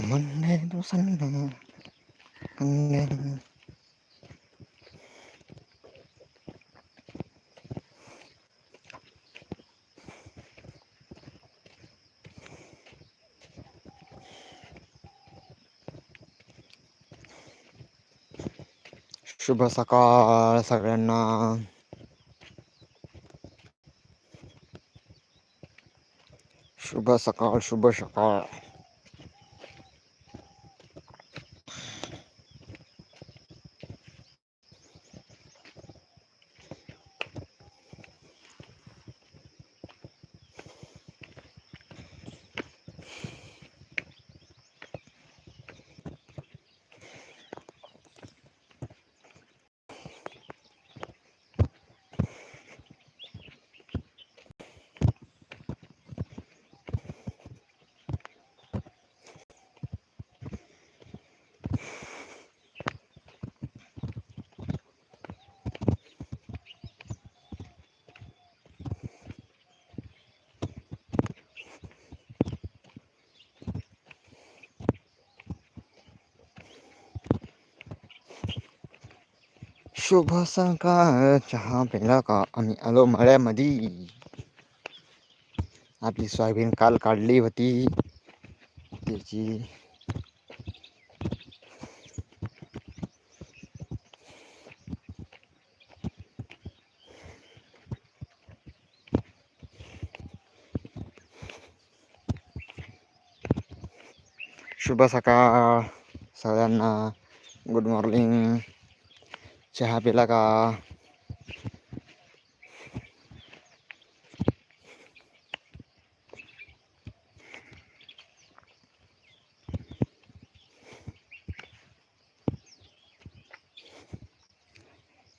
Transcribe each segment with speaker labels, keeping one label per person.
Speaker 1: म्हणले तू सन्न कन्ने शुभ सकाळ सगळ्यांना शुभ सकाळ शुभ सकाळ शुभ सकाळ चहा पिला का आम्ही आलो मळ्यामध्ये. आपली सोयाबीन काल काढली होती. त्याची शुभ सकाळ सगळ्यांना. Good morning. चहा पिला का?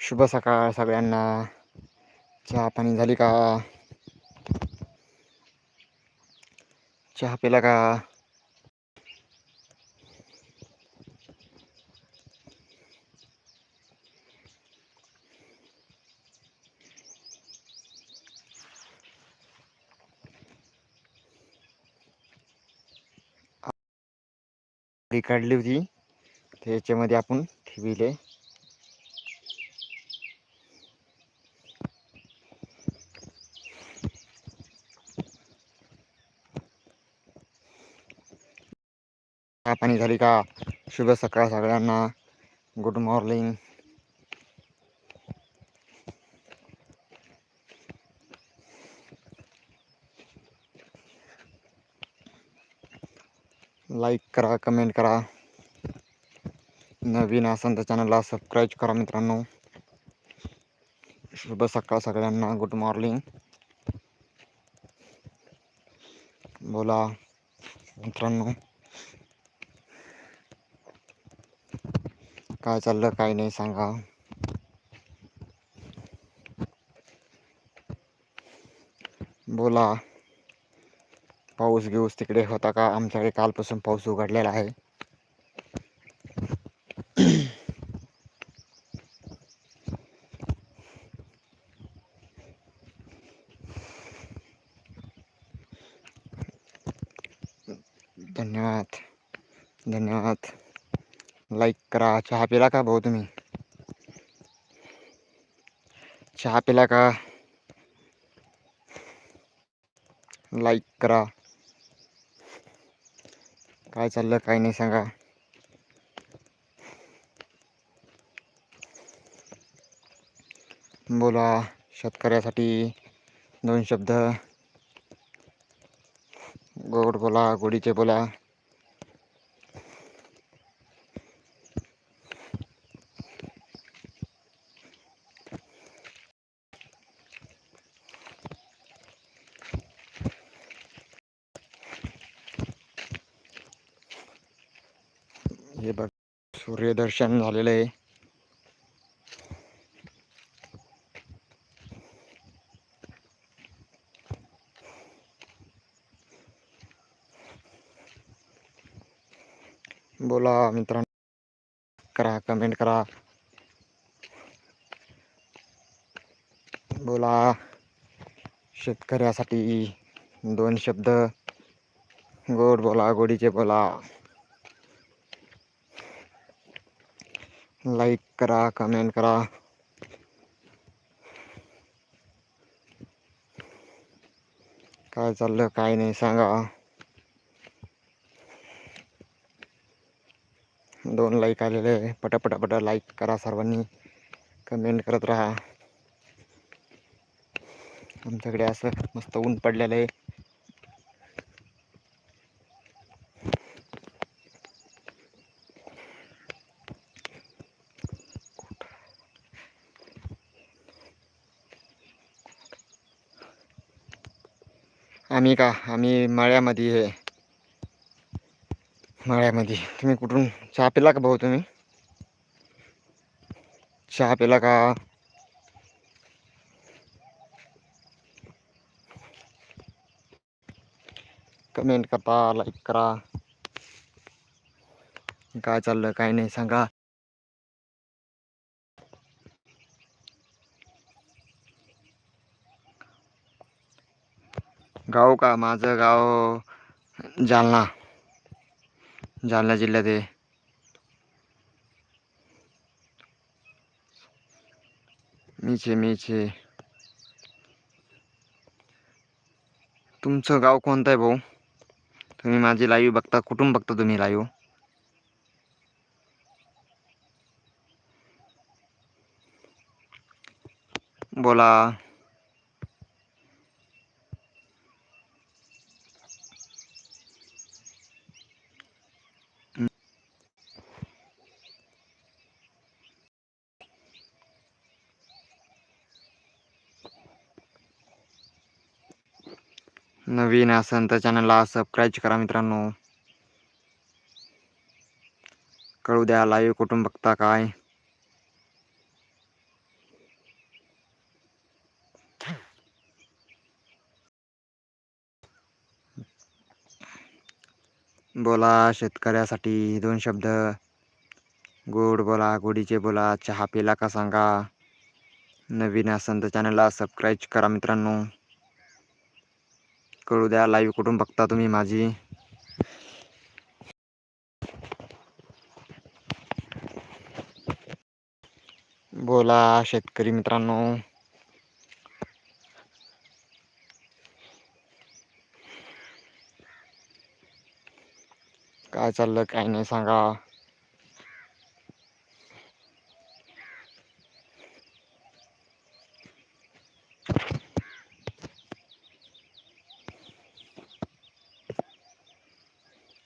Speaker 1: शुभ सकाळ सगळ्यांना. चहा पाणी झाली का? चहा पिला का? गाडी काढली होती. त्याच्यामध्ये आपण ठेविले. पाणी झाली का? शुभ सकाळ सगळ्यांना. गुड मॉर्निंग लाईक करा कमेंट करा. नवीन असाल तर चॅनलला सबस्क्राईब करा मित्रांनो. शुभ सकाळ सगळ्यांना. गुड मॉर्निंग बोला मित्रांनो. काय चाललं काय नाही सांगा. बोला. पाऊस घेऊस तिकडे होता का? आमच्याकडे कालपासून पाऊस उघडलेला आहे. धन्यवाद. धन्यवाद. लाईक करा. चहा पिला का भाऊ तुम्ही? चहा पिला का? लाईक करा. काय चाललं काय नाही सांगा. बोला शेतकऱ्यासाठी दोन शब्द. गोड बोला गोडीचे बोला. हे बघ सूर्यदर्शन झालेलं आहे. बोला मित्रांनो करा कमेंट करा. बोला शेतकऱ्यासाठी दोन शब्द. गोड बोला गोडीचे बोला. लाईक करा कमेंट करा. काय चाललं काय नाही सांगा. दोन लाईक आलेले आहे. पटापटापटा लाईक करा सर्वांनी. कमेंट करत राहा. आमच्याकडे असं मस्त ऊन पडलेलं आहे. आम्ही का? आम्ही मळ्यामध्ये आहे. मळ्यामध्ये. तुम्ही कुठून चहा पिला का भाऊ तुम्ही? चहा पिला का? कमेंट करा लाईक करा. काय चाललं काय नाही सांगा. गाव का? माझं गाव जालना. जालना जिल्ह्यात आहे. मी आहे मी आहे. तुमचं गाव कोणतं आहे भाऊ? तुम्ही माझी लाईव्ह बघता कुठून बघता तुम्ही लाईव्ह बोला. नवीन असेल तर चॅनलला सबस्क्राईब करा मित्रांनो. कळू द्या लाईव्ह कुठून बघता काय. बोला शेतकऱ्यासाठी दोन शब्द. गोड बोला गोडीचे बोला चहा पिला का सांगा. नवीन असेल तर चॅनलला सबस्क्राईब करा मित्रांनो. कळू द्या. लाईव्ह कुठून बघता तुम्ही माझी? बोला शेतकरी मित्रांनो. काय चाललं? काय नाही सांगा.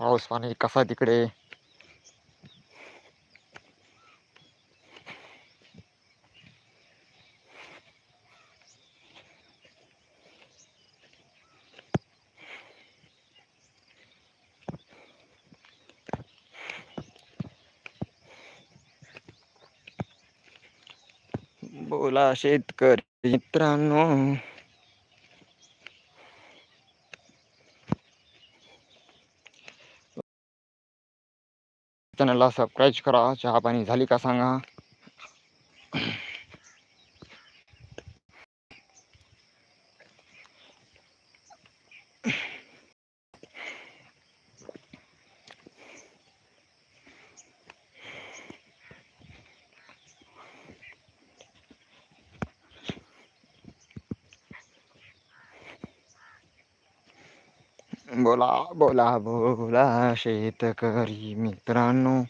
Speaker 1: पाऊस पाणी कसा तिकडे बोला शेतकरी मित्रांनो. चॅनलला सबस्क्राईब करा. चहा पाणी झाली का सांगा. बोला बोला बोला शेतकरी मित्रांनो.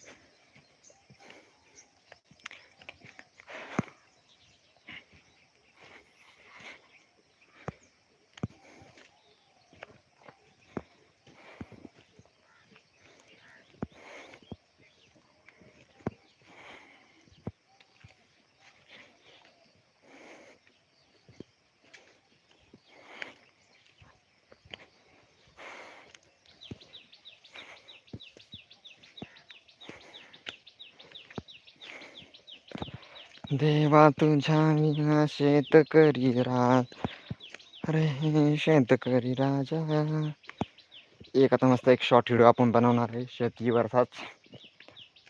Speaker 1: देवा तुझ्या विना शेतकरी राज. अरे शेतकरी राजा. एक आता मस्त एक शॉर्ट व्हिडिओ आपण बनवणार आहे शेतीवरचाच.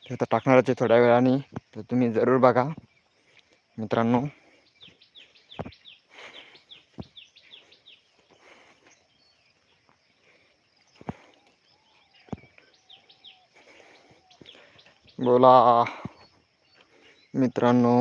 Speaker 1: ते तर टाकणारच आहे थोड्या वेळाने तर तुम्ही जरूर बघा. मित्रांनो. बोला. मित्रांनो